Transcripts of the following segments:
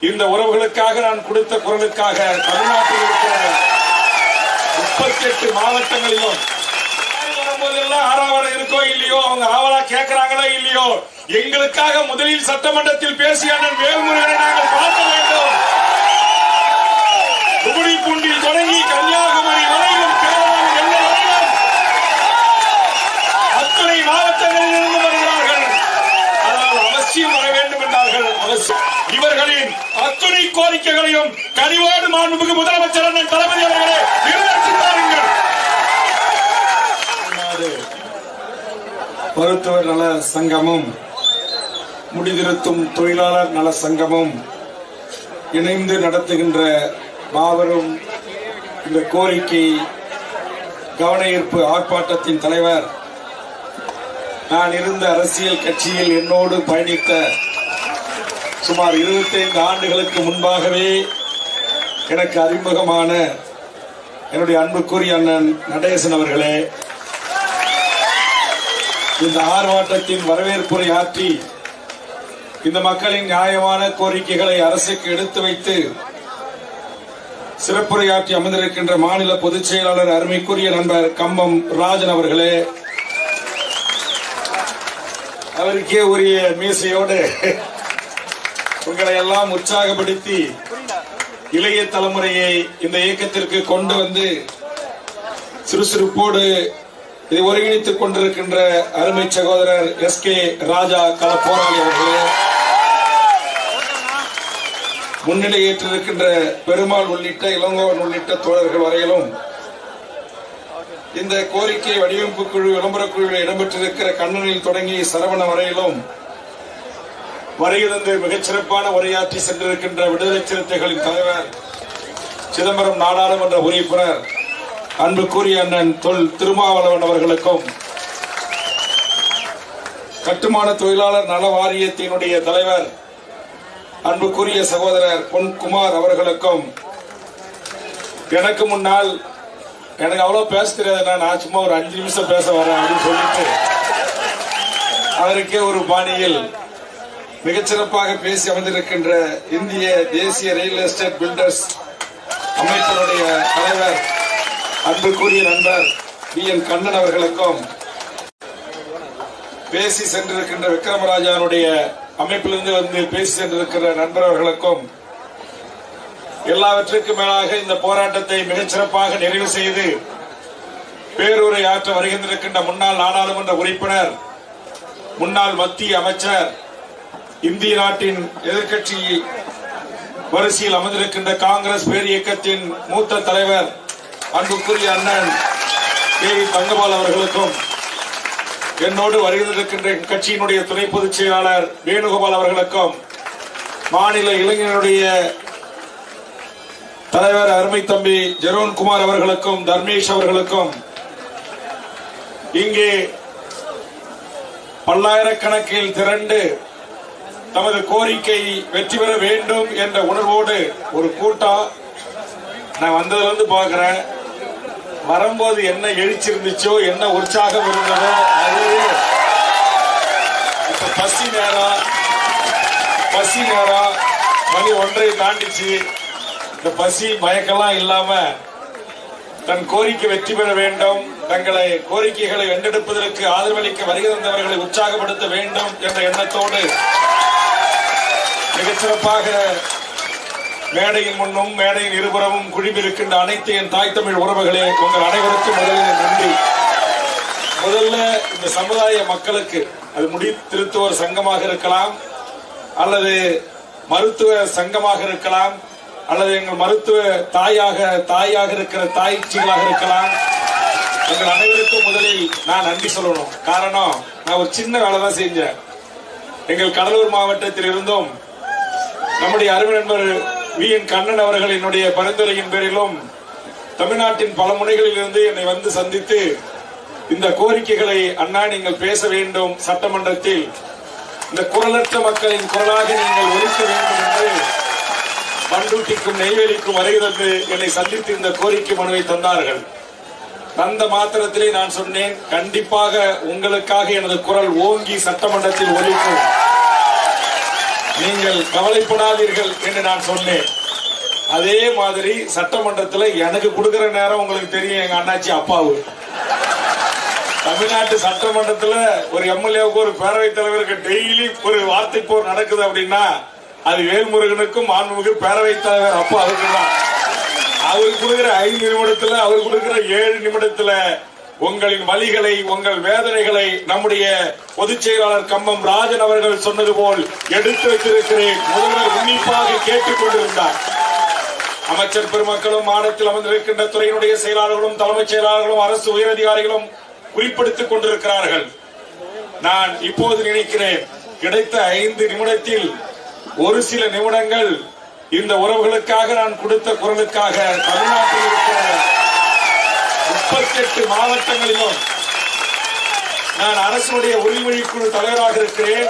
இந்த உறவுகளுக்காக நான் கொடுத்த குரலுக்காக தமிழ்நாட்டில் இருக்கிற முப்பத்தி எட்டு மாவட்டங்களிலும் வரும்போதெல்லாம் ஆறாவரம் இருக்கோ இல்லையோ அவங்க ஆவலா கேட்கிறாங்களோ இல்லையோ எங்களுக்காக முதலில் சட்டமன்றத்தில் பேசிய அண்ணன் வேல்முருகனை நாங்கள் பார்க்க வேண்டும். குடிபுண்டில் தொடங்கி கன்னியாகுமரி வரையிலும் அத்தனை மாவட்டங்களில் இருந்து வருகிறார்கள். ஆனால் அவசியம் வர வேண்டும் என்றார்கள். அவசியம். இவர்களின் அத்துணை கோரிக்கைகளையும் கனிவோடு மாண்புமிகு முதலமைச்சர் அண்ணன் தளபதி அவர்களே நிறைவேற்றி மருத்துவர் நல சங்கமும் முடிதிருத்தும் தொழிலாளர் நல சங்கமும் இணைந்து நடத்துகின்ற மாபெரும் இந்த கோரிக்கை கவன ஈர்ப்பு ஆர்ப்பாட்டத்தின் தலைவர் நான் இருந்த அரசியல் கட்சியில் என்னோடு பயணித்த சுமார் 25 ஆண்டுகளுக்கு முன்பாகவே எனக்கு அறிமுகமான என்னுடைய அன்புக்குரிய அண்ணன் நடேசன் அவர்களே இந்த ஆர்ப்பாட்டத்தின் வரவேற்புரை ஆற்றி இந்த மக்களின் நியாயமான கோரிக்கைகளை அரசுக்கு எடுத்து வைத்து சிறப்புரையாற்றி அமர்ந்திருக்கின்ற மாநில பொதுச் செயலாளர் அருமைக்குரிய நண்பர் கம்பம் ராஜன் அவர்களே அவருக்கே உரிய மீசையோடு உங்களை எல்லாம் உற்சாகப்படுத்தி இளைய தலைமுறையை இந்த இயக்கத்திற்கு கொண்டு வந்து சுறுசுறுப்போடு இதை ஒருங்கிணைத்துக் கொண்டிருக்கின்ற அருமை சகோதரர் எஸ் கே ராஜா கள போராளி அவர்களே முன்னிலை ஏற்றிருக்கின்ற பெருமாள் உள்ளிட்ட இளங்கோவன் உள்ளிட்ட தோழர்கள் வரையிலும் இந்த கோரிக்கை வடிவமைப்பு குழு விளம்பர குழுவில் இடம்பெற்றிருக்கிற கண்ணனில் தொடங்கி சரவண வரையிலும் வருகிறது மிகச்சிறப்பான உரையாற்றி சென்றிருக்கின்ற விடுதலை சிறுத்தைகளின் தலைவர் சிதம்பரம் நாடாளுமன்ற உறுப்பினர் அன்புக்குரிய அண்ணன் தொல் திருமாவளவன் அவர்களுக்கும் கட்டுமான தொழிலாளர் நல வாரியத்தினுடைய தலைவர் அன்புக்குரிய சகோதரர் பொன் குமார் அவர்களுக்கும் எனக்கு முன்னால் எனக்கு அவ்வளவு பேச தெரியாது நான் சும்மா ஒரு அஞ்சு நிமிஷம் பேச வரேன் அப்படின்னு சொல்லிட்டு அவருக்கே ஒரு பாணியில் மிகச்சிறப்பாக பேசி அமர்ந்திருக்கின்ற இந்திய தேசிய ரியல் எஸ்டேட் பில்டர்ஸ் அமைப்பினுடைய தலைவர் அன்புக்குரிய நண்பர் பி. என். கண்ணன் அவர்களுக்கும் பேசி சென்றிருக்கின்ற விக்ரமராஜானுடைய அமைப்பிலிருந்து வந்து பேசி சென்றிருக்கிற நண்பர் அவர்களுக்கும் எல்லாவற்றுக்கும் மேலாக இந்த போராட்டத்தை மிகச்சிறப்பாக நிறைவு செய்து பேரூரை ஆற்ற வருகின்றிருக்கின்ற முன்னாள் நாடாளுமன்ற உறுப்பினர் முன்னாள் மத்திய அமைச்சர் இந்திய நாட்டின் எதிர்க்கட்சி வரிசையில் அமர்ந்திருக்கின்ற காங்கிரஸ் பேர் இயக்கத்தின் மூத்த தலைவர் அன்புக்குரிய அண்ணன் கே வி தங்கபால் அவர்களுக்கும் என்னோடு வருகின்றிருக்கின்ற கட்சியினுடைய துணை பொதுச் செயலாளர் வேணுகோபால் அவர்களுக்கும் மாநில இளைஞருடைய தலைவர் அருமை தம்பி ஜெரோன்குமார் அவர்களுக்கும் தர்மேஷ் அவர்களுக்கும் இங்கே பல்லாயிரக்கணக்கில் திரண்டு தமது கோரிக்கை வெற்றி பெற வேண்டும் என்ற உணர்வோடு ஒரு கூட்டம் நான் வந்ததுல இருந்து பார்க்கிறேன். வரும்போது என்ன எழுச்சி இருந்துச்சோ என்ன உற்சாகம் இருந்ததோ அது இப்ப பசி நேரம் பசி நேரம் மணி ஒன்றை தாண்டிச்சு. இந்த பசி மயக்கெல்லாம் இல்லாம தன் கோரிக்கை வெற்றி பெற வேண்டும் தங்களை கோரிக்கைகளை வென்றெடுப்பதற்கு ஆதரவளிக்க வருகை தந்தவர்களை உற்சாகப்படுத்த வேண்டும் என்ற எண்ணத்தோடு மிகச்சிறப்பாக மேடையின் முன்னும் மேடையின் இருபுறமும் குழுமிருக்கின்ற அனைத்து என் தாய் தமிழ் உறவுகளே உங்கள் அனைவருக்கும் முதலில் நன்றி. முதல்ல இந்த சமுதாய மக்களுக்கு அது முடி திருத்துவர் சங்கமாக இருக்கலாம் அல்லது மருத்துவ சங்கமாக இருக்கலாம் அல்லது எங்கள் மருத்துவ தாயாக தாயாக இருக்கிற தாய்ச்சிகளாக இருக்கலாம். எங்கள் அனைவருக்கும் முதலில் நான் நன்றி சொல்லணும். காரணம் நான் ஒரு சின்ன வேலை தான் செஞ்சேன். எங்கள் கடலூர் மாவட்டத்தில் இருந்தும் நம்முடைய அருமை நண்பர் வி என் கண்ணன் அவர்கள் என்னுடைய பரிந்துரையின் பேரிலும் தமிழ்நாட்டின் பல முனைகளில் இருந்து என்னை வந்து சந்தித்து இந்த கோரிக்கைகளை அண்ணா நீங்கள் பேச வேண்டும் சட்டமன்றத்தில். இந்த குரலற்ற மக்களின் குரலாக நீங்கள் ஒழிக்க வேண்டும் என்று பண்டூட்டிக்கும் நெய்வேலிக்கும் வருகிறது என்னை சந்தித்து இந்த கோரிக்கை மனுவை தந்தார்கள். தந்த மாத்திரத்திலே நான் சொன்னேன் கண்டிப்பாக உங்களுக்காக எனது குரல் ஓங்கி சட்டமன்றத்தில் ஒழிக்கும் நீங்கள் கவலைப்படாதீர்கள் என்று நான் சொன்னேன். அதே மாதிரி சட்டமன்றத்தில் எனக்கு கொடுக்கிற நேரம் உங்களுக்கு தெரியும் எங்க அண்ணாச்சி அப்பாவு. தமிழ்நாட்டு சட்டமன்றத்தில் ஒரு எம்எல்ஏவுக்கு ஒரு பேரவைத் தலைவருக்கு டெய்லி ஒரு வார்த்தை போர் நடக்குது அப்படின்னா அது வேல்முருகனுக்கும் மாண்புமிகு பேரவைத் தலைவர் அப்பா அவருக்கு தான் அவர் கொடுக்கிற ஐந்து நிமிடத்துல அவர் கொடுக்கிற ஏழு நிமிடத்துல உங்களின் வழிகளை உங்கள் வேதனைகளை நம்முடைய பொதுச் செயலாளர் கம்பம் ராஜன் அவர்கள் சொன்னது போல் எடுத்து வைத்திருக்கிறேன். முதல்வர் உன்னிப்பாக கேட்டுக் கொண்டிருந்தார். அமைச்சர் பெருமக்களும் மாநிலத்தில் அமர்ந்திருக்கின்ற துறையினுடைய செயலாளர்களும் தலைமைச் செயலாளர்களும் அரசு உயரதிகாரிகளும் குறிப்பிடுத்திக் கொண்டிருக்கிறார்கள். நான் இப்போது நினைக்கிறேன் கிடைத்த ஐந்து நிமிடத்தில் ஒரு சில நிமிடங்கள் இந்த உறவுகளுக்காக நான் கொடுத்த குரலுக்காக தமிழ்நாட்டில் இருக்கிற முப்பத்தி எட்டு மாவட்டங்களிலும் நான் அரசுடைய உரிமொழி குழு தலைவராக இருக்கிறேன்.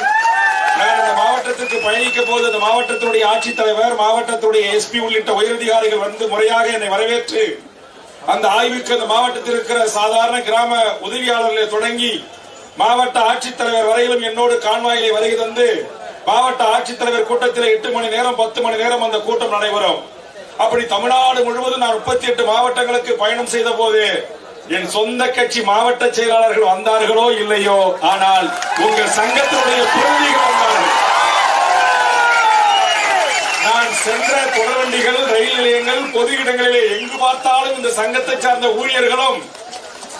நான் இந்த மாவட்டத்திற்கு பயணிக்க போது அந்த மாவட்டத்துடைய ஆட்சித்தலைவர் மாவட்டத்துடைய எஸ்பி உள்ளிட்ட உயரதிகாரிகள் வந்து முறையாக என்னை வரவேற்று அந்த ஆய்வுக்கு அந்த மாவட்டத்தில் இருக்கிற சாதாரண கிராம உதவியாளர்களை தொடங்கி மாவட்ட ஆட்சித்தலைவர் வரையிலும் என்னோடு கான்வாயிலை வருகை தந்து மாவட்ட ஆட்சித்தலைவர் கூட்டத்தில் எட்டு மணி நேரம் பத்து மணி நேரம் அந்த கூட்டம் நடைபெறும். அப்படி தமிழ்நாடு முழுவதும் நான் முப்பத்தி எட்டு மாவட்டங்களுக்கு பயணம் செய்த போது என் சொந்த கட்சி மாவட்ட செயலாளர்கள் வந்தார்களோ இல்லையோ ஆனால் உங்கள் சங்கத்தினுடைய பிரதிநிதிகள் வந்தார்கள். நான் சென்ற தொடர்வண்டிகள் ரயில் நிலையங்கள் பொது இடங்களிலே எங்கு பார்த்தாலும் இந்த சங்கத்தை சார்ந்த ஊழியர்களும்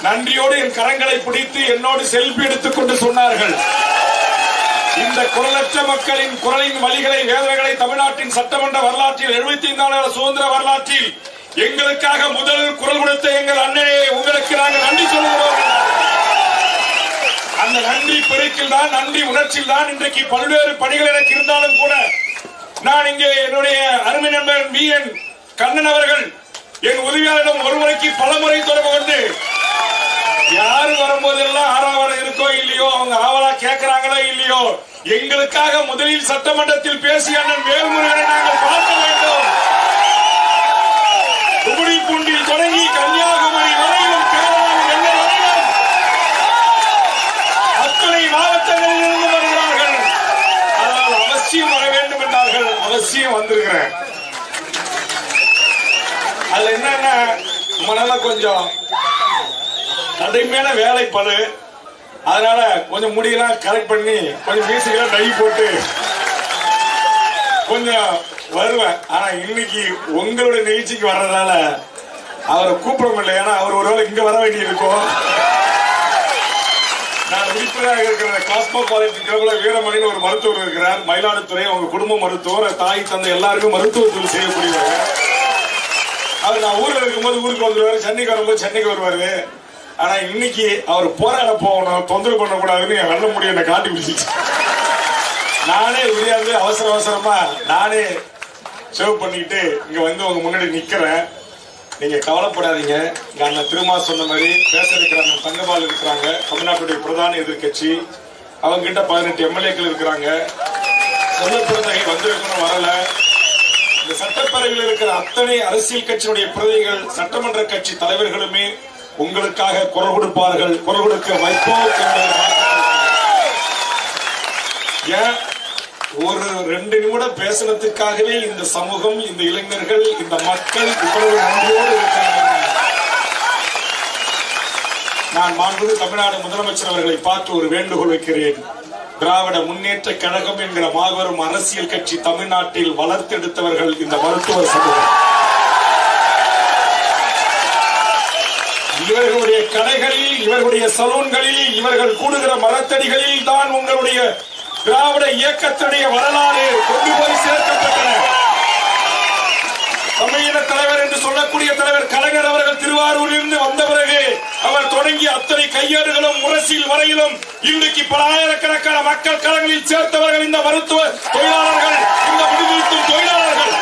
நன்றியோடு என் கரங்களை பிடித்து என்னோடு செல்ஃபி எடுத்துக் கொண்டு சொன்னார்கள். இந்த குரலற்ற மக்களின் குரலின் வழிகளை வேதனைகளை தமிழ்நாட்டின் சட்டமன்ற வரலாற்றில் எழுபத்தி ஐந்தாண்டு சுதந்திர வரலாற்றில் எங்களுக்காக முதல் குரல் கொடுத்த எங்கள் அண்ணனே உங்களுக்கு நாங்கள் நன்றி சொல்கிறோம் அந்த நன்றி பெருக்கில் தான் நன்றி உணர்ச்சியில் தான் இன்றைக்கு பல்வேறு பணிகள் எனக்கு இருந்தாலும் கூட நான் இங்கே என்னுடைய அருமை நண்பர் வி என் கண்ணன் அவர்கள் என் உதவியாளரிடம் ஒருமுறைக்கு பல முறை தொடர்பு கொண்டு யாரு வரும்போதெல்லாம் ஆறாவரம் இருக்கோ இல்லையோ அவங்க ஆவலா கேட்கிறாங்களோ இல்லையோ எங்களுக்காக முதலில் சட்டமன்றத்தில் பேசிய அண்ணன் வேல்முருகனை நாங்கள் பார்க்க வேண்டும். கும்மிடிப்பூண்டில் தொடங்கி கன்னியாகுமரி வரையிலும் கேரளாவில் எல்லை அத்தனை மாவட்டங்களில் இருந்து வருகிறார்கள். அதனால் அவசியம் வர வேண்டும் என்றார்கள். அவசியம் வந்திருக்கிறேன். அதுல என்னன்னா? மனதில் கொஞ்சம் கடுமையான வேலை பழு அதனால கொஞ்சம் முடியெல்லாம் கரெக்ட் பண்ணி கொஞ்சம் மியூசிக்கெல்லாம் டை போட்டு கொஞ்சம் வருவேன். ஆனா இன்னைக்கு உங்களுடைய நிகழ்ச்சிக்கு வர்றதால அவரை கூப்பிட முடியல. ஏன்னா அவர் ஒருவேளை இங்க வர வேண்டி இருக்கும். நான் உறுப்பினராக இருக்கிற காஸ்மோ காலேஜ் கிளப்ல வீரமணின்னு ஒரு மருத்துவர் இருக்கிறார். மயிலாடுதுறை அவங்க குடும்ப மருத்துவர் தாய் தந்தை எல்லாருக்கும் மருத்துவத்தில் செய்யக்கூடியவர். அவர் நான் ஊர்ல இருக்கும்போது ஊருக்கு வந்துருவாரு சென்னைக்கு வரும்போது சென்னைக்கு வருவாரு. ஆனா இன்னைக்கு அவர் போராட போகணும் தொந்தரவு பண்ணக்கூடாதுன்னு என் வெள்ள முடிய என்னை காட்டி பிடிச்சிச்சு நானே உரியாது அவசர அவசரமா நானே சேவ் பண்ணிக்கிட்டு இங்க வந்து உங்க முன்னாடி நிக்கிறேன். நீங்க கவலைப்படாதீங்க. இங்க அண்ணன் திருமா சொன்ன மாதிரி பேச இருக்கிறாங்க தங்கபால் இருக்கிறாங்க. தமிழ்நாட்டுடைய பிரதான எதிர்க்கட்சி. அவங்க கிட்ட பதினெட்டு எம்எல்ஏக்கள் இருக்கிறாங்க. சொல்ல வந்திருக்கணும் வரல. இந்த சட்டப்பேரவையில் இருக்கிற அத்தனை அரசியல் கட்சியினுடைய பிரதிகள் சட்டமன்ற கட்சி தலைவர்களுமே உங்களுக்காக குரல் கொடுப்பார்கள் குரல் கொடுக்க வைப்போம் ஏன்? ஒரு ரெண்டு நிமிடம் பேசுனதுக்காகவே இந்த சமூகம் இந்த இளைஞர்கள் இந்த மக்கள் இவ்வளவு நன்றியோடு இருக்கிறார்கள். நான் மாண்புமிகு தமிழ்நாடு முதலமைச்சர் அவர்களை பார்த்து ஒரு வேண்டுகோள் வைக்கிறேன். திராவிட முன்னேற்ற கழகம் என்கிற மாபெரும் அரசியல் கட்சி தமிழ்நாட்டில் வளர்த்தெடுத்தவர்கள் இந்த மருத்துவ சமூகம். இவர்களுடைய கடைகளில் இவர்களுடைய சலூன்களில் இவர்கள் கூடுகிற மரத்தடிகளில் தான் உங்களுடைய திராவிட இயக்கத்துடைய வரலாறு கொண்டு போய் சேர்க்கப்பட்டன. தமிழின தலைவர் என்று சொல்லக்கூடிய தலைவர் கலைஞர் அவர்கள் திருவாரூரில் இருந்து வந்த பிறகு அவர் தொடங்கிய அத்தனை கையேடுகளும் முரசில் வரையிலும் இன்றைக்கு பல ஆயிரக்கணக்கான மக்கள் களங்களில் சேர்த்தவர்கள் இந்த மருத்துவ தொழிலாளர்கள் இந்த விடுவிக்கும் தொழிலாளர்கள்.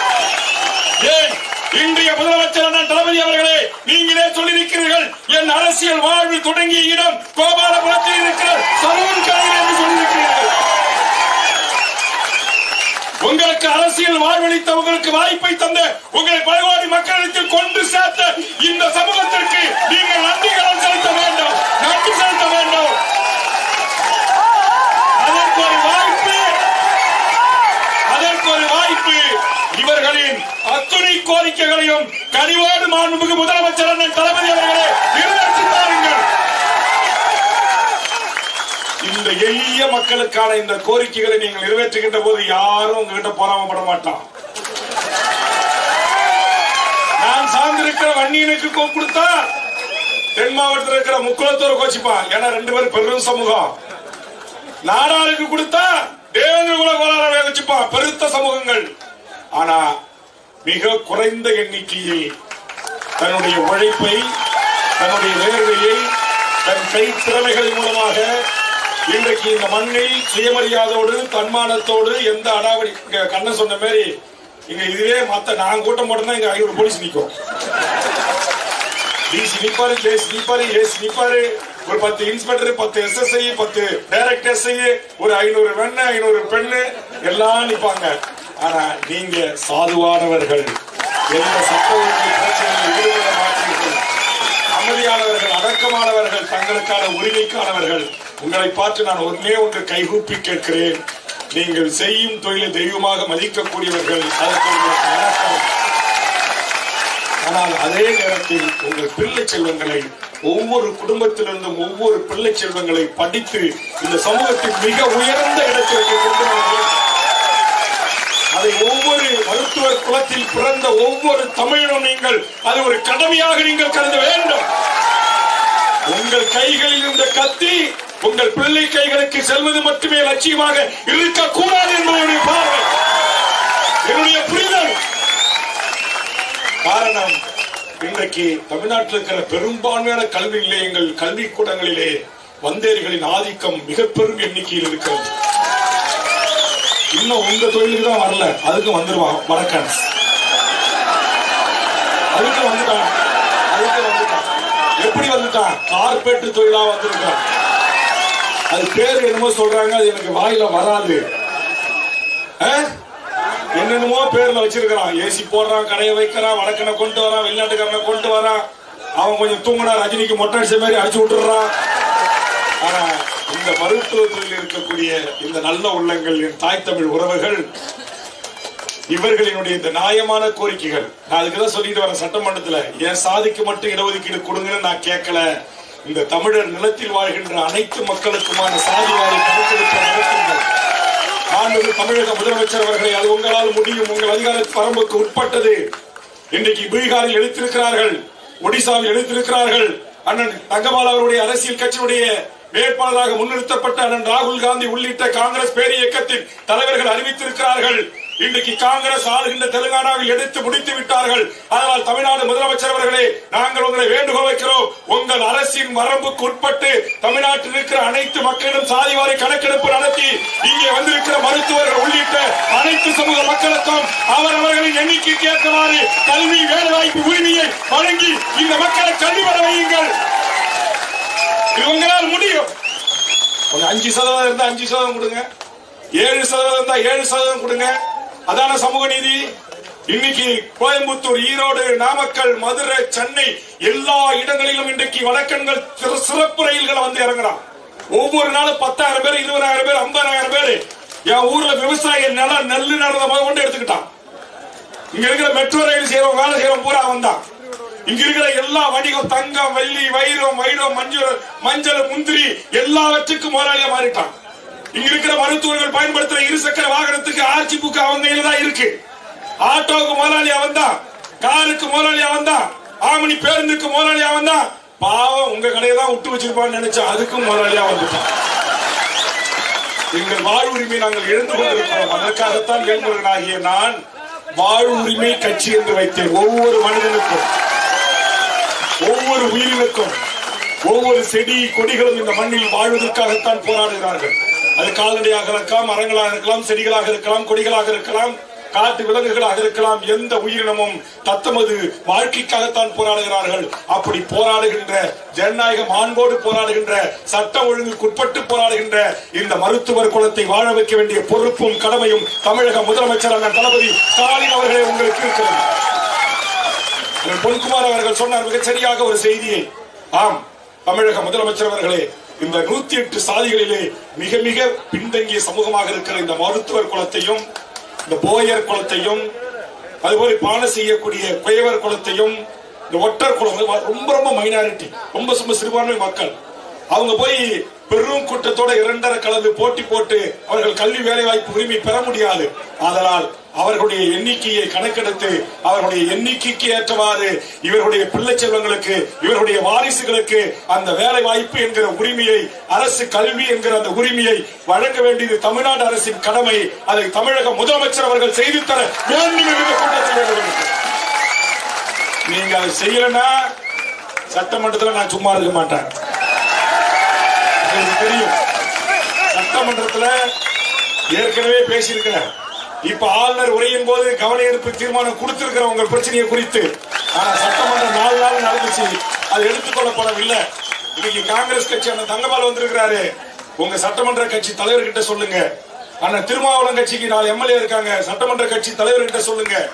ஏன்? இன்றைய முதலமைச்சர் அண்ணன் தளபதி அவர்களே நீங்களே சொல்லியிருக்கிறீர்கள் என் அரசியல் வாழ்வு தொடங்கிய இடம் கோபாலபுரத்தில் இருக்கிற சலூன் கடையில் என்று சொல்லியிருக்கிறீர்கள். உங்களுக்கு அரசியல் வாழ்வளித்த உங்களுக்கு வாய்ப்பை தந்த உங்களை பலவாடி மக்களிடத்தில் கொண்டு சேர்த்த இந்த சமூகத்திற்கு நீங்கள் நன்றிகள் செலுத்த வேண்டும் நன்றி செலுத்த வேண்டும். அதற்கு ஒரு வாய்ப்பு. அதற்கு ஒரு வாய்ப்பு. இவர்களின் கோரிக்கைகளையும் கனிவோடு மாண்புமிகு முதலமைச்சர் அண்ணன் தளபதி அவர்களே நிறைவேற்றி இந்த எளிய மக்களுக்கான இந்த கோரிக்கைகளை நீங்கள் நிறைவேற்றுகின்ற போது யாரும் உங்ககிட்ட பொறாமப்பட மாட்டான். நான் சார்ந்திருக்கிற வன்னியனுக்கு கொ- கொடுத்தா தென் மாவட்டத்தில் இருக்கிற முக்குளத்தூர் கோச்சிப்பான். ஏன்னா ரெண்டு பேரும் பெரும் சமூகம். நாடாருக்கு கொடுத்தா தேவேந்திர குல கோளாறு வச்சுப்பான். பெருத்த சமூகங்கள். ஆனா மிக குறைந்த எண்ணிக்கையில் தன்னுடைய உழைப்பை தன்னுடைய வேர்வையை தன் கை திறமைகளின் மூலமாக இன்றைக்கு இந்த மண்ணில் சுயமரியாதோடு தன்மானத்தோடு எந்த அடாவடி இங்க கண்ணன் சொன்ன மாதிரி இங்க இதுவே மத்த நான் கூட்டம் போட்டோம்னா இங்க ஐநூறு போலீஸ் நிற்கும் டிசி நிப்பாரு ஜேசி நிப்பாரு ஏசி நிப்பாரு. ஒரு பத்து இன்ஸ்பெக்டர் பத்து எஸ்எஸ்ஐ பத்து டைரக்ட் எஸ்ஐ ஒரு ஐநூறு வெண்ண ஐநூறு பெண்ணு எல்லாம் நிப்பாங்க. ஆனா நீங்க சாதுவானவர்கள். எந்த பிரச்சனையில் ஈடுபட மாட்டீர்கள் அமைதியானவர்கள் அடக்கமானவர்கள் தங்களுக்கான உரிமைக்கானவர்கள். உங்களை பார்த்து நான் ஒன்னே ஒன்று கைகூப்பி கேட்கிறேன். நீங்கள் செய்யும் தொழிலை தெய்வமாக மதிக்கக்கூடியவர்கள் அதற்கு வணக்கம் ஆனால் அதே நேரத்தில் உங்கள் பிள்ளை செல்வங்களை ஒவ்வொரு குடும்பத்திலிருந்தும் ஒவ்வொரு பிள்ளை செல்வங்களை படித்து இந்த சமூகத்தின் மிக உயர்ந்த இடத்திற்கு கொண்டு ஒவ்வொரு மருத்துவர் குலத்தில் பிறந்த ஒவ்வொரு தமிழனும் நீங்கள் அது ஒரு கடமையாக நீங்கள் கருத வேண்டும். உங்கள் கைகளில் இருந்த கத்தி உங்கள் பிள்ளை கைகளுக்கு செல்வது மட்டுமே லட்சியமாக இருக்கக்கூடாது என்பது என்னுடைய பார்வை என்னுடைய புரிதல். காரணம் இன்றைக்கு தமிழ்நாட்டில் இருக்கிற பெரும்பான்மையான கல்வி நிலையங்கள் கல்விக்கூடங்களிலே வந்தேரிகளின் ஆதிக்கம் மிக பெரும் எண்ணிக்கையில் இருக்கிறது. இன்னும் உங்க தொழிலுக்கு தான் வரல. அதுக்கு வந்துருவான் வடக்கன். அதுக்கு வந்துட்டான். அதுக்கு வந்துட்டான். எப்படி வந்துட்டான்? கார்பெட் தொழிலா வந்திருக்கான். அது பேர் என்னமோ சொல்றாங்க அது எனக்கு வாயில வராது. ஆ? என்னென்னமோ பேர்ல வச்சிருக்கிறான். ஏசி போடுறான் கடையை வைக்கிறான் வடக்கனை கொண்டு வரான் வெளிநாட்டுக்காரனை கொண்டு வரான். அவன் கொஞ்சம் தூங்கினா ரஜினிக்கு மொட்டை அடிச்ச மாதிரி அடிச்சு விட்டுறான் ஆனா இந்த மருத்துவத்தில் இருக்கக்கூடிய இந்த நல்ல உள்ளங்கள் என் தாய் தமிழ் உறவுகள் இவர்களினுடைய இந்த நியாயமான கோரிக்கைகள். நான் அதுக்குதான் சொல்லிட்டு வரேன் சட்டமன்றத்துல. என் சாதிக்கு மட்டும் இடஒதுக்கீடு கொடுங்கன்னு நான் கேட்கல. இந்த தமிழர் நிலத்தில் வாழ்கின்ற அனைத்து மக்களுக்குமான சாதி வாரி கணக்கெடுப்பு நடத்துங்கள். தமிழக முதலமைச்சர் அவர்களை அது உங்களால் முடியும். உங்கள் அதிகார வரம்புக்கு உட்பட்டது. இன்றைக்கு பீகாரில் எழுத்திருக்கிறார்கள் ஒடிசாவில் எழுத்திருக்கிறார்கள். அண்ணன் தங்கபால் அவருடைய அரசியல் கட்சியுடைய வேட்பாளராக முன்னிறுத்தப்பட்ட அண்ணன் ராகுல் காந்தி உள்ளிட்ட காங்கிரஸ் பேரியக்கத்தின் தலைவர்கள் அறிவித்திருக்கிறார்கள். இன்றைக்கு காங்கிரஸ் ஆளுகின்ற தெலுங்கானாவில் எடுத்து முடித்து விட்டார்கள். அதனால் தமிழ்நாடு முதலமைச்சர் அவர்களே நாங்கள் உங்களை வேண்டுகோள் வைக்கிறோம். உங்கள் அரசின் வரம்புக்கு உட்பட்டு தமிழ்நாட்டில் இருக்கிற அனைத்து மக்களிடம் சாதிவாரி கணக்கெடுப்பு நடத்தி இங்கே வந்திருக்கிற மருத்துவர்கள் உள்ளிட்ட அனைத்து சமூக மக்களுக்கும் அவர் அவர்களின் எண்ணிக்கைக்கு ஏற்றவாறு கல்வி வேலைவாய்ப்பு உரிமையை வழங்கி இந்த மக்களை கல்வி வர வையுங்கள். இவங்களால் முடியும். ஒரு அஞ்சு சதவீதம் இருந்தா அஞ்சு சதவீதம் கொடுங்க. ஏழு சதவீதம் இருந்தா ஏழு சதவீதம் கொடுங்க. அதான சமூக நீதி. இன்னைக்கு கோயம்புத்தூர் ஈரோடு நாமக்கல் மதுரை சென்னை எல்லா இடங்களிலும் இன்றைக்கு வடக்கன்கள் சிறப்பு ரயில்களை வந்து இறங்குறான் ஒவ்வொரு நாளும் பத்தாயிரம் பேர் இருபதாயிரம் பேர் ஐம்பதாயிரம் பேர் என் ஊர்ல விவசாய நிலம் நெல்லு நடந்த கொண்டு எடுத்துக்கிட்டான். இங்க இருக்கிற மெட்ரோ ரயில் செய்யறவங்க வேலை செய்யறவங்க பூரா வந்தான் இங்க இருக்கிற எல்லா வணிகம் தங்கம் வெள்ளி வைரம் வைரம் மஞ்சள் மஞ்சள் முந்திரி எல்லாவற்றுக்கும் முதலாளியா மாறிட்டான் இங்க இருக்கிற மருத்துவர்கள் பயன்படுத்துற இருசக்கர வாகனத்துக்கு ஆர்ச்சி புக்கு அவங்க கையில தான் இருக்கு. ஆட்டோவுக்கு முதலாளி அவன் தான் காருக்கு முதலாளி அவன் தான் ஆமணி பேருந்துக்கு முதலாளி அவன் தான் பாவம் உங்க கடையை தான் விட்டு வச்சிருப்பான்னு நினைச்சா அதுக்கும் முதலாளியா வந்துட்டான் எங்கள் உரிமை நாங்கள் எழுந்து கொண்டிருக்கிறோம். அதற்காகத்தான் வேல்முருகனாகிய நான் வாழ்வுரிமை கட்சி என்று வைத்தேன். ஒவ்வொரு மனிதனுக்கும் ஒவ்வொரு உயிரினுக்கும் ஒவ்வொரு செடி கொடிகளும் இந்த மண்ணில் வாழ்வதற்காகத்தான் போராடுகிறார்கள். அது கால்நடையாக இருக்கலாம் மரங்களாக இருக்கலாம் செடிகளாக இருக்கலாம் கொடிகளாக இருக்கலாம் காட்டு விலங்குகளாக இருக்கலாம் எந்த உயிரினமும் தத்தமது வாழ்க்கைக்காகத்தான் போராடுகிறார்கள். அப்படி போராடுகின்ற ஜனநாயக மாண்போடு போராடுகின்ற சட்ட ஒழுங்குக்குட்பட்டு போராடுகின்ற இந்த மருத்துவர் குலத்தை வாழ வைக்க வேண்டிய பொறுப்பும் கடமையும் தமிழக முதலமைச்சர் அண்ணன் தளபதி ஸ்டாலின் அவர்களே உங்களுக்கு இருக்கிறது. பொன்குமார் அவர்கள் சொன்னார் மிகச் சரியாக ஒரு செய்தியை. ஆம் தமிழக முதலமைச்சர் அவர்களே இந்த நூத்தி எட்டு சாதிகளிலே மிக மிக பின்தங்கிய சமூகமாக இருக்கிற இந்த மருத்துவர் குலத்தையும் இந்த போயர் குலத்தையும் அதுபோல பானை செய்யக்கூடிய குயவர் குலத்தையும் இந்த ஒற்றர் குலம் ரொம்ப ரொம்ப மைனாரிட்டி ரொம்ப ரொம்ப சிறுபான்மை மக்கள் அவங்க போய் பெரும் கூட்டத்தோட இரண்டரை கலந்து போட்டி போட்டு அவர்கள் கல்வி வேலை வாய்ப்பு உரிமை பெற முடியாது. ஆதலால் அவர்களுடைய எண்ணிக்கையை கணக்கெடுத்து அவர்களுடைய எண்ணிக்கைக்கு ஏற்றவாறு இவர்களுடைய பிள்ளை செல்வங்களுக்கு இவர்களுடைய வாரிசுகளுக்கு அந்த வேலை வாய்ப்பு என்கிற உரிமையை அரசு கல்வி என்கிற அந்த உரிமையை வழங்க வேண்டியது தமிழ்நாடு அரசின் கடமை. அதை தமிழக முதலமைச்சர் அவர்கள் செய்து தர வேண்டும் கூட்டத்தில் நீங்க அதை செய்யலன்னா சட்டமன்றத்தில் நான் சும்மா இருக்க மாட்டேன். தெரியும். சட்டமன்றத்துல ஏற்கனவே பேசியிருக்கிறேன். இப்ப ஆளுநர் உரையின் போது கவன ஈர்ப்பு தீர்மானம் கொடுத்திருக்கிற உங்கள் பிரச்சனையை குறித்து. ஆனா சட்டமன்ற நாலு நாள் நடந்துச்சு. அது எடுத்துக்கொள்ளப்படவில்லை. இன்னைக்கு காங்கிரஸ் கட்சி அந்த தங்கபால் வந்திருக்கிறாரு. உங்க சட்டமன்ற கட்சி தலைவர்கிட்ட சொல்லுங்க. ஆனா திருமாவளம் கட்சிக்கு நாலு எம்எல்ஏ இருக்காங்க. சட்டமன்ற கட்சி தலைவர்கிட்ட சொல்லுங்க.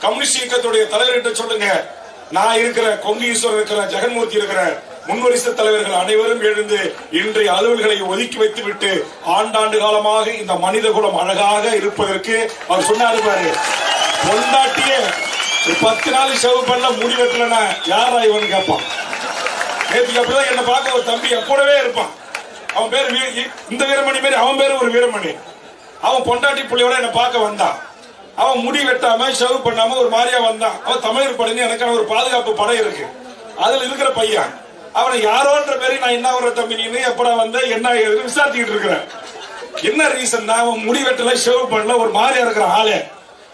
கம்யூனிஸ்ட் இயக்கத்துடைய தலைவர்கிட்ட சொல்லுங்க. நான் இருக்கிற கொங்கு ஈஸ்வரன் இருக்கிற ஜெகன்மூர்த்தி இருக்கிற முன்வரிசை தலைவர்கள் அனைவரும் எழுந்து இன்றைய அலுவல்களை ஒதுக்கி வைத்துவிட்டு ஆண்டாண்டு காலமாக இந்த மனித குலம் அழகாக இருப்பதற்கு அவர் சொன்னாரு பாரு. பொண்டாட்டியே பத்து நாள் செவ் பண்ண முடி வெட்டலன்னா யாரா இவன் கேட்பான். நேற்று அப்படிதான் என்ன பார்க்க ஒரு தம்பி கூடவே இருப்பான். அவன் பேர் வீ- இந்த வீரமணி மாரி அவன் பேரு ஒரு வீரமணி. அவன் பொண்டாட்டி புள்ளையோட என்ன பார்க்க வந்தான். அவன் முடி வெட்டாம ஷவ் பண்ணாம ஒரு மாதிரியா வந்தான். அவன் தமிழர் படைன்னு எனக்கான ஒரு பாதுகாப்பு படை இருக்கு. அதுல இருக்கிற பையன். அவனை யாரோன்ற பேரு நான் என்ன ஒரு தம்பி? நீ எப்படா வந்த? என்ன ஏதுன்னு விசாரிச்சுக்கிட்டு இருக்கிறேன். என்ன ரீசன் தான் அவன் முடி வெட்டல ஷேவ் பண்ணல? ஒரு மாதிரியா இருக்கிற ஆளே.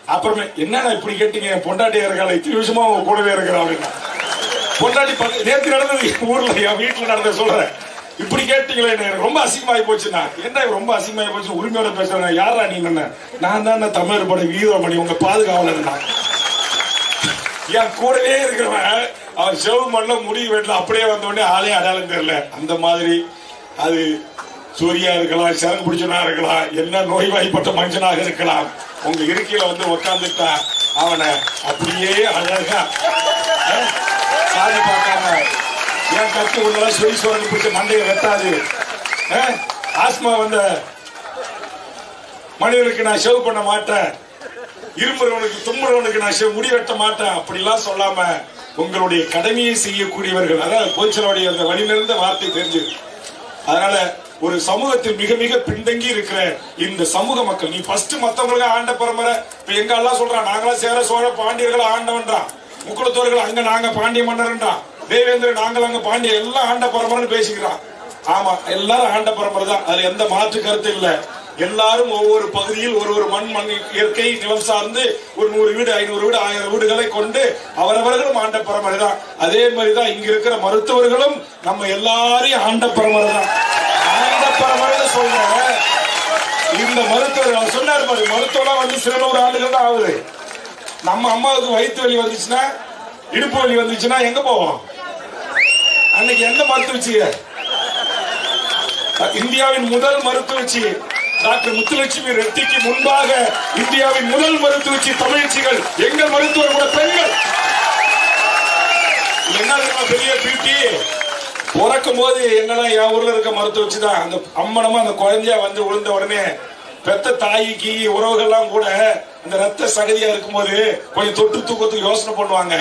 அப்புறமே என்னடா இப்படி கேட்டீங்க? என் பொண்டாட்டியா இருக்காள? இத்தனை விஷயமா அவன் கூடவே இருக்கிறான் அப்படின்னா. பொண்டாட்டி பக்க- நேற்று நடந்தது ஊர்ல என் வீட்டுல நடந்த சொல்றேன். இப்படி கேட்டீங்களே எனக்கு ரொம்ப அசிங்கமாயி போச்சுண்ணா என்ன ரொம்ப அசிங்கமாயி போச்சு? உரிமையோட பேசுறேன். யாரா நீ நான் தான் தமிழர் படை வீரமணி. உங்க பாதுகாவலர் என் கூடவே இருக்கிறவன் அவன் செவ் பண்ண முடிவு வெட்டல அப்படியே வந்தோடனே ஆளே அடையாளம் தெரியல. அந்த மாதிரி அது சூரியா இருக்கலாம் சிறகு பிடிச்சனா இருக்கலாம் என்ன நோய்வாய்ப்பட்ட மனுஷனாக இருக்கலாம். உங்க இருக்கையில வந்து உட்காந்துட்டா அவனை அப்படியே அழகா சாதி பார்க்காம என் கத்து உள்ள சுயஸ்வரன் பிடிச்ச மண்டையை வெட்டாது. ஆஸ்மா வந்த மனிதனுக்கு நான் செவ் பண்ண மாட்டேன். இருமுறவனுக்கு தும்முறவனுக்கு நான் செ- முடி வெட்ட மாட்டேன். அப்படிலாம் சொல்லாம உங்களுடைய கடமையை செய்யக்கூடியவர்கள் அதாவது கோச்சலுடைய அந்த வழிநிறந்த வார்த்தை தெரிஞ்சு. அதனால ஒரு சமூகத்தில் மிக மிக பின்தங்கி இருக்கிற இந்த சமூக மக்கள் நீ ஃபர்ஸ்ட் மத்தவங்களுக்கு ஆண்ட பரம்பரை இப்ப எங்க எல்லாம் சொல்றான் நாங்களாம் சேர சோழ பாண்டியர்கள் ஆண்டவன்றான். முக்குளத்தோர்கள் அங்க நாங்க பாண்டிய மன்னர்ன்றான். தேவேந்திரன் நாங்கள் அங்க பாண்டிய எல்லாம் ஆண்ட பரம்பரைன்னு பேசிக்கிறான். ஆமா எல்லாரும் ஆண்ட பரம்பரை தான். அதுல எந்த மாற்று கருத்து இல்லை. எல்லாரும் ஒவ்வொரு பகுதியில் ஒரு ஒரு மண் மண் இயற்கை நிலம் சார்ந்து ஒரு நூறு வீடு ஐநூறு வீடு ஆயிரம் வீடுகளை கொண்டு அவரவர்களும் ஆண்ட பரம்பரை தான். அதே மாதிரிதான் இங்க இருக்கிற மருத்துவர்களும் நம்ம எல்லாரையும் ஆண்ட பரம்பரை தான். ஆண்ட பரம்பரை சொல்றேன். இந்த மருத்துவர் அவர் சொன்னார் பாரு மருத்துவம் வந்து சில நூறு ஆண்டுகள் தான் ஆகுது. நம்ம அம்மாவுக்கு வயிற்று வலி வந்துச்சுன்னா இடுப்பு வலி வந்துச்சுன்னா எங்க போவோம்? அன்னைக்கு எந்த மருத்துவச்சிய இந்தியாவின் முதல் மருத்துவச்சி. டாக்டர் முத்துலட்சுமி ரெட்டிக்கு முன்பாக இந்தியாவின் முதல் மருத்துவச்சி தமிழ்ச்சிகள் எங்கள் மருத்துவர் கூட பெண்கள். என்ன பெரிய பீட்டி பிறக்கும் போது என்னன்னா என் ஊர்ல இருக்க மருத்துவச்சி தான் அந்த அம்மனமா அந்த குழந்தையா வந்து விழுந்த உடனே பெத்த தாய்க்கு உறவுகள்லாம் கூட அந்த ரத்த சகதியா இருக்கும்போது கொஞ்சம் தொட்டு தூக்கத்துக்கு யோசனை பண்ணுவாங்க.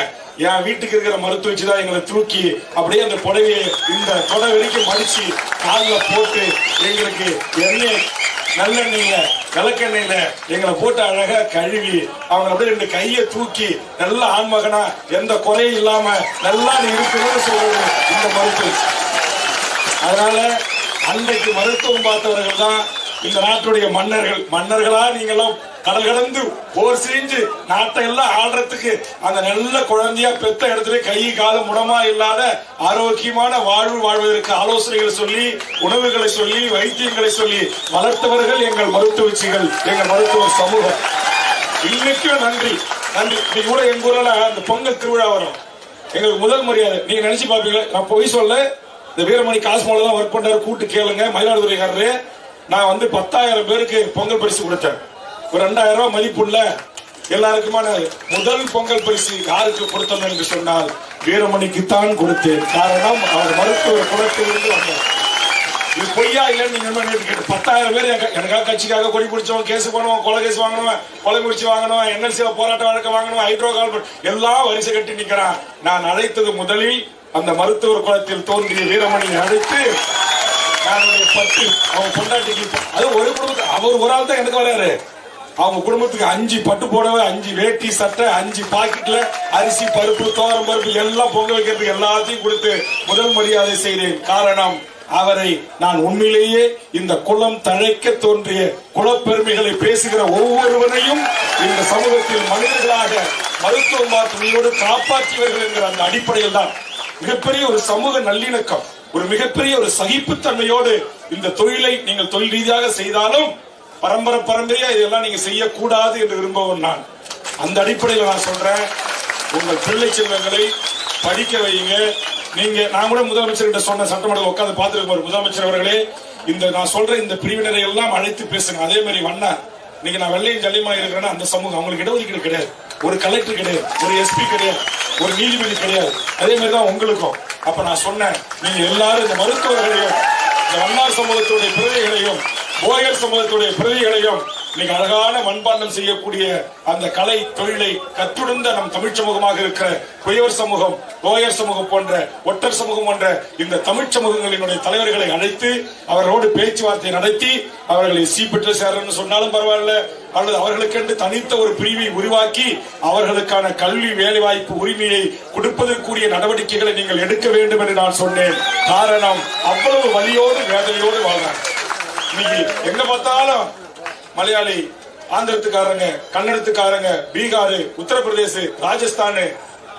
என் வீட்டுக்கு இருக்கிற மருத்துவச்சி தான் எங்களை தூக்கி அப்படியே அந்த புடவையை இந்த தொடை வரைக்கும் மடிச்சு காலில் போட்டு எங்களுக்கு எண்ணெய் நல்லெண்ணெயில விளக்கெண்ணெயில எங்களை போட்டு அழகா கழுவி அவங்க அப்படியே ரெண்டு கையை தூக்கி நல்ல ஆண்மகனா எந்த குறையும் இல்லாம நல்லா நீ இருக்கணும்னு சொல்றது இந்த மருத்துவம். அதனால அன்றைக்கு மருத்துவம் பார்த்தவர்கள் தான் இந்த நாட்டுடைய மன்னர்கள். மன்னர்களா நீங்களும் கடல் கடந்து போர் செஞ்சு நாட்டை எல்லாம் ஆடுறதுக்கு அந்த நல்ல குழந்தையா பெத்த இடத்துல கை காலம் முடமா இல்லாத ஆரோக்கியமான வாழ்வு வாழ்வதற்கு ஆலோசனைகள் சொல்லி உணவுகளை சொல்லி வைத்தியங்களை சொல்லி வளர்த்தவர்கள் எங்கள் மருத்துவச்சிகள் எங்கள் மருத்துவ சமூகம். இன்னைக்கும் நன்றி. நன்றி. இன்னைக்கு கூட எங்க ஊர்ல அந்த பொங்கல் திருவிழா வரும். எங்களுக்கு முதல் மரியாதை. நீங்க நினைச்சு பாப்பீங்களா நான் போய் சொல்ல இந்த வீரமணி காஸ்மோல தான் ஒர்க் பண்றாரு. கூட்டு கேளுங்க. மயிலாடுதுறைக்காரரு. நான் வந்து பத்தாயிரம் பேருக்கு பொங்கல் பரிசு கொடுத்தேன். ஒரு ரெண்டாயிரம் ரூபாய் மதிப்புள்ள எல்லாருக்குமான முதல் பொங்கல் பரிசு யாருக்கு கொடுத்தோம் என்று சொன்னால் வீரமணிக்கு தான் கொடுத்தேன். காரணம் அவர் மருத்துவ குலத்திலிருந்து வந்தார். இது பொய்யா இல்லைன்னு நீங்க கேட்டு பத்தாயிரம் பேர் எனக்காக கட்சிக்காக கொடி பிடிச்சவன் கேஸ் பண்ணுவான் கொலை கேஸ் வாங்கணும் கொலை முடிச்சு வாங்கணும் என்எல்சி போராட்ட வழக்கு வாங்கணும் ஹைட்ரோ கார்பன் எல்லாம் வரிசை கட்டி நிக்கிறான். நான் அழைத்தது முதலில் அந்த மருத்துவர் குளத்தில் தோன்றிய வீரமணியை அழைத்து நான் பட்டு அவன் பொண்டாட்டிக்கு அது ஒரு குடும்பத்தை அவர் ஒரு ஆள் தான் எனக்கு வராரு. அவங்க குடும்பத்துக்கு அஞ்சு பட்டு போடவே அஞ்சு வேட்டி சட்டை அஞ்சு பாக்கெட்ல அரிசி பருப்பு தோரம் பருப்பு எல்லாம் பொங்க வைக்கிறதுக்கு எல்லாத்தையும் கொடுத்து முதல் மரியாதை செய்தேன். காரணம் அவரை நான் உண்மையிலேயே இந்த குளம் தழைக்க தோன்றிய குலப்பெருமைகளை பேசுகிற ஒவ்வொருவரையும் இந்த சமூகத்தில் மனிதர்களாக மருத்துவம் பார்த்து காப்பாற்றியவர்கள் என்கிற அந்த அடிப்படையில் தான். மிகப்பெரிய ஒரு சமூக நல்லிணக்கம் ஒரு மிகப்பெரிய ஒரு சகிப்புத்தன்மையோடு இந்த தொழிலை நீங்கள் தொழில் ரீதியாக செய்தாலும் பரம்பரை பரம்பரையா இதெல்லாம் நீங்க செய்யக்கூடாது என்று விரும்பவும் நான். அந்த அடிப்படையில் நான் சொல்றேன். உங்கள் பிள்ளை செல்வங்களை படிக்க வையுங்க. நீங்க நான் கூட முதலமைச்சர்கிட்ட சொன்ன சட்டமன்ற உட்காந்து பார்த்துருக்க முதலமைச்சர் அவர்களே இந்த நான் சொல்ற இந்த பிரிவினரை எல்லாம் அழைத்து பேசுங்க. அதே மாதிரி வண்ணா நீங்க நான் வெள்ளையும் ஜல்லியமா இருக்கிறேன்னா அந்த சமூகம் அவங்களுக்கு இடஒதுக்கீடு கிடையாது. ஒரு கலெக்டர் கிடையாது ஒரு எஸ்பி கிடையாது ஒரு நீதிபதி கிடையாது. அதே மாதிரி தான் உங்களுக்கும். அப்ப நான் சொன்னேன் நீங்க எல்லாரும் இந்த மருத்துவர்களையும் இந்த வண்ணார் சமூகத்துடைய பிரதிகளையும் போயர் சமூகத்துடைய பிரதிகளையும் நீங்க அழகான மண்பாண்டம் செய்யக்கூடிய அந்த கலை தொழிலை கற்றுணர்ந்த நம் தமிழ் சமூகமாக இருக்கிற குயவர் சமூகம் போயர் சமூகம் போன்ற ஒட்டர் சமூகம் போன்ற இந்த தமிழ் சமூகங்களினுடைய தலைவர்களை அழைத்து அவர்களோடு பேச்சுவார்த்தை நடத்தி அவர்களை சீப்பெற்று சேரன்னு சொன்னாலும் பரவாயில்ல அல்லது அவர்களுக்கென்று தனித்த ஒரு பிரிவை உருவாக்கி அவர்களுக்கான கல்வி வேலைவாய்ப்பு உரிமையை கொடுப்பதற்குரிய நடவடிக்கைகளை நீங்கள் எடுக்க வேண்டும் என்று நான் சொன்னேன். காரணம் அவ்வளவு வலியோடு வேதனையோடு வாழ்றாங்க இன்னைக்கு எங்க பார்த்தாலும் மலையாளி ஆந்திரத்துக்காரங்க கன்னடத்துக்காரங்க பீகார் உத்தரப்பிரதேச ராஜஸ்தான்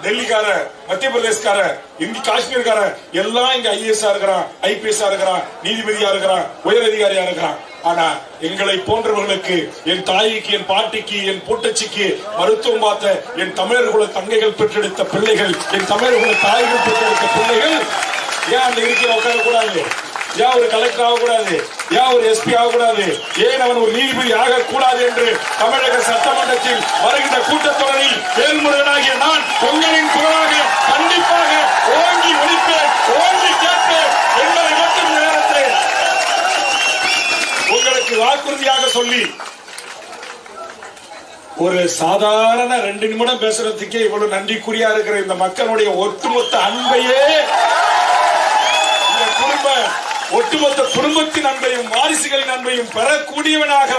டெல்லிக்கார மத்திய பிரதேசக்கார இந்தி காஷ்மீர்கார எல்லாம் இங்க ஐஏஎஸ் இருக்கிறான் ஐபிஎஸ் இருக்கிறான் நீதிபதியா இருக்கிறான் உயர் அதிகாரியா இருக்கிறான். ஆனா எங்களை போன்றவர்களுக்கு என் தாய்க்கு என் பாட்டிக்கு என் பூட்டச்சிக்கு மருத்துவம் பார்த்த என் தமிழர் குல தங்கைகள் பெற்றெடுத்த பிள்ளைகள் என் தமிழர் குல தாய்கள் பெற்றெடுத்த பிள்ளைகள் ஏன் அந்த இருக்கிற உட்கார கூடாது ஏன் ஒரு கலெக்டர் ஆகக்கூடாது. ஏன் ஒரு எஸ்பி ஆகக்கூடாது. ஏன் அவன் ஒரு நீதிபதி ஆகக்கூடாது என்று தமிழக சட்டமன்றத்தில் வருகின்ற கூட்டத்தொடரில் வேல்முருகனாகிய நான் பொங்கலின் குரலாக கண்டிப்பாக ஓங்கி ஒழிப்பேன் ஓங்கி கேட்பேன் என்பதை மட்டும் நேரத்தை உங்களுக்கு வாக்குறுதியாக சொல்லி ஒரு சாதாரண ரெண்டு நிமிடம் பேசுறதுக்கே இவ்வளவு நன்றிக்குறியா இருக்கிற இந்த மக்களுடைய ஒட்டுமொத்த அன்பையே ஒட்டுமொத்த குடும்பத்தின் அன்பையும் வாரிசுகளின் அன்பையும் பெறக்கூடியவனாக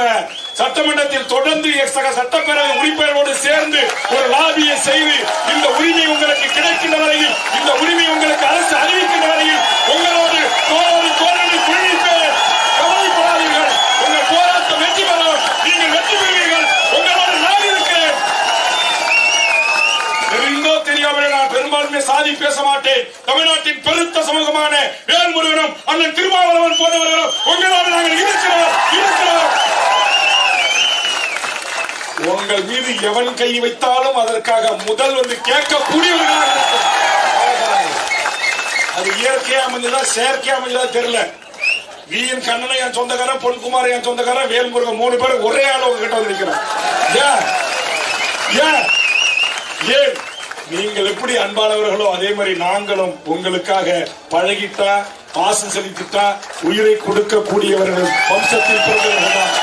சட்டமன்றத்தில் தொடர்ந்து சக சட்டப்பேரவை உறுப்பினரோடு சேர்ந்து ஒரு லாபியை செய்து இந்த உரிமை உங்களுக்கு கிடைக்கின்ற வரையில் இந்த உரிமை உங்களுக்கு அரசு அறிவிக்கின்ற வரையில் உங்களோடு தோழோடு கவலைப்படாதீர்கள் உங்கள் போராட்டம் வெற்றி பெறும் நீங்கள் வெற்றி பெறுவீர்கள் உங்களோடு நான் இருக்கிறேன் தெரிந்தோ தெரியாமலே யாருமே சாதி பேச மாட்டேன். தமிழ்நாட்டின் பெருத்த சமூகமான வேல்முருகனும் அண்ணன் திருமாவளவன் போன்றவர்களும் உங்களோடு நாங்கள் இருக்கிறோம் இருக்கிறோம் உங்கள் மீது எவன் கை வைத்தாலும் அதற்காக முதல் வந்து கேட்கக்கூடியவர்களாக இருக்கும். அது இயற்கையா அமைஞ்சதா செயற்கையா அமைஞ்சதா தெரியல. விஎன் கண்ணனை என் சொந்தக்காரன் பொன்குமார் என் சொந்தக்காரன் வேல்முருகன் மூணு பேரும் ஒரே ஆள் உங்ககிட்ட வந்து நிக்கிறோம். ஏன்? ஏன்? ஏன்? நீங்கள் எப்படி அன்பானவர்களோ அதே மாதிரி நாங்களும் உங்களுக்காக பழகிட்டா பாசம் செலுத்திட்டா உயிரை கொடுக்கக்கூடியவர்கள் வம்சத்தில் பிறந்தவர்கள்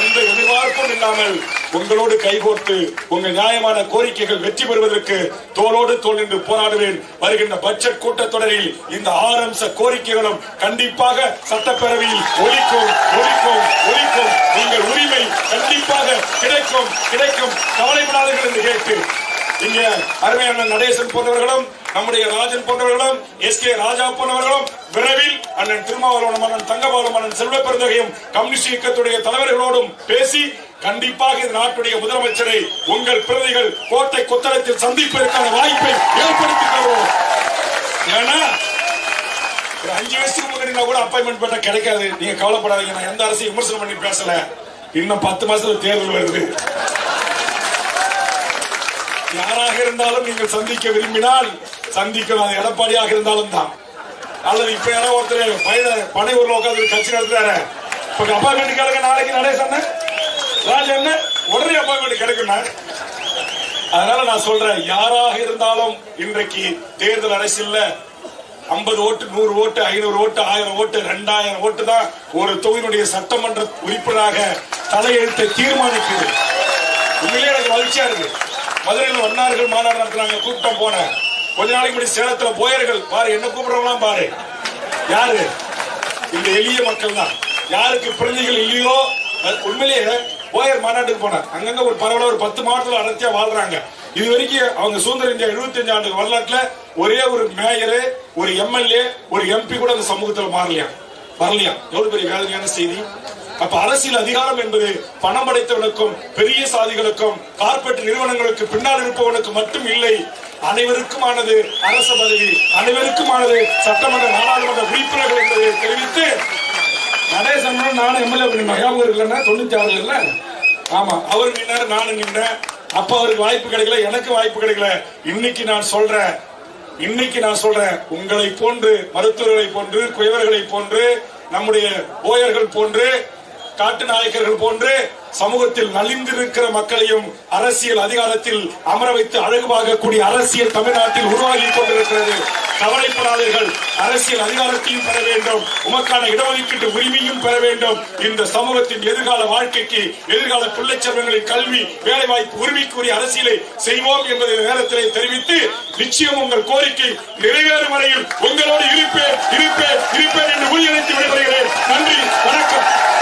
எந்த எதிர்பார்ப்பும் இல்லாமல் உங்களோடு கைகோர்த்து உங்கள் நியாயமான கோரிக்கைகள் வெற்றி பெறுவதற்கு தோளோடு தோல் என்று போராடுவேன். வருகின்ற பட்ஜெட் கூட்டத்தொடரில் இந்த ஆறு அம்ச கோரிக்கைகளும் கண்டிப்பாக சட்டப்பேரவையில் ஒலிக்கும் ஒலிக்கும் ஒலிக்கும். உங்கள் உரிமை கண்டிப்பாக கிடைக்கும் கிடைக்கும். கவலைப்படாதீர்கள் என்று கேட்டு இங்க அருமையான நடேசன் போன்றவர்களும் நம்முடைய ராஜன் போன்றவர்களும் எஸ் கே ராஜா போன்றவர்களும் விரைவில் அண்ணன் திருமாவளவன் மன்னன் தங்கபாலம் மன்னன் செல்வ பெருந்தகையும் கம்யூனிஸ்ட் இயக்கத்துடைய தலைவர்களோடும் பேசி கண்டிப்பாக இந்த நாட்டுடைய முதலமைச்சரை உங்கள் பிரதிகள் கோட்டை கொத்தளத்தில் சந்திப்பதற்கான வாய்ப்பை ஏற்படுத்தி தருவோம். ஏன்னா ஒரு அஞ்சு வயசுக்கு முன்னாடி நான் கூட அப்பாயின்மெண்ட் பண்ண கிடைக்காது. நீங்க கவலைப்படாதீங்க. நான் எந்த அரசையும் விமர்சனம் பண்ணி பேசல. இன்னும் பத்து மாசத்துல தேர்தல் வருது. யாராக இருந்தாலும் நீங்கள் சந்திக்க விரும்பினால் சந்திக்கலாம் அது எடப்பாடியாக இருந்தாலும் தான். அல்லது இப்ப யாரோ ஒருத்தர் பையன பனை ஊர்ல உட்காந்து கட்சி நடத்துறாரு. இப்ப அப்பாயின்மெண்ட் கேளுங்க நாளைக்கு நடேசன் ராஜ் என்ன உடனே அப்பாயின்மெண்ட் கிடைக்கும்னா? அதனால நான் சொல்றேன் யாராக இருந்தாலும் இன்றைக்கு தேர்தல் அரசியல்ல ஐம்பது ஓட்டு நூறு ஓட்டு ஐநூறு ஓட்டு ஆயிரம் ஓட்டு ரெண்டாயிரம் ஓட்டு தான் ஒரு தொகுதியினுடைய சட்டமன்ற உறுப்பினராக தலையெழுத்தை தீர்மானிக்குது. உண்மையிலே எனக்கு மகிழ்ச்சியா இருக்கு. மதுரையில் வண்ணார்கள் மாநாடு நடத்துறாங்க. கூட்டம் போனேன். கொஞ்ச நாளைக்கு முன்னாடி சேலத்துல போயர்கள். பாரு என்ன கூப்பிடுறவங்களாம் பாரு. யாரு? இந்த எளிய மக்கள் தான். யாருக்கு பிரதிகள் இல்லையோ உண்மையிலேயே போயர் மாநாட்டுக்கு போனேன். அங்கங்க ஒரு பரவல ஒரு பத்து மாவட்டத்தில் அடர்த்தியா வாழ்றாங்க. இது வரைக்கும் அவங்க சுதந்திர இந்தியா 75 ஆண்டு வரலாற்றுல ஒரே ஒரு மேயரு ஒரு எம்எல்ஏ ஒரு எம்பி கூட அந்த சமூகத்தில் மாறலையா? வரலையா? எவ்வளவு பெரிய வேதனையான செய்தி. அப்ப அரசியல் அதிகாரம் என்பது பணம் படைத்தவனுக்கும் பெரிய சாதிகளுக்கும் கார்பரேட் நிறுவனங்களுக்கு பின்னால் இருப்பவனுக்கு மட்டும் இல்லை. அனைவருக்குமானது அரச பதவி அனைவருக்குமானது சட்டமன்ற நாடாளுமன்ற உறுப்பினர்கள் என்பதை தெரிவித்து நடேசன் நானும் எம்எல்ஏ ஞாபகம் இருக்குல்லன்னா தொண்ணூத்தி ஆறு இல்ல? ஆமா அவர் நின்னாரு நானும் நின்றேன். அப்ப அவருக்கு வாய்ப்பு கிடைக்கல எனக்கு வாய்ப்பு கிடைக்கல. இன்னைக்கு நான் சொல்றேன். இன்னைக்கு நான் சொல்றேன். உங்களை போன்று மருத்துவர்களை போன்று குயவர்களை போன்று நம்முடைய ஓயர்கள் போன்று காட்டு நாயக்கர்கள் போன்று சமூகத்தில் நலிந்திருக்கிற மக்களையும் அரசியல் அதிகாரத்தில் அமர வைத்து அழகு பார்க்கக்கூடிய அரசியல் தமிழ்நாட்டில் உருவாகி கொண்டிருக்கிறது. கவலைப்படாதீர்கள். அரசியல் அதிகாரத்தையும் பெற வேண்டும். உமக்கான இடஒதுக்கீட்டு உரிமையும் பெற வேண்டும். இந்த சமூகத்தின் எதிர்கால வாழ்க்கைக்கு எதிர்கால பிள்ளை செல்வங்களின் கல்வி வேலைவாய்ப்பு உரிமைக்குரிய அரசியலை செய்வோம் என்பதை நேரத்திலே தெரிவித்து நிச்சயம் உங்கள் கோரிக்கை நிறைவேறும் வரையில் உங்களோடு இருப்பேன் இருப்பேன் இருப்பேன் என்று உறுதியளித்து விடைபெறுகிறேன். நன்றி. வணக்கம்.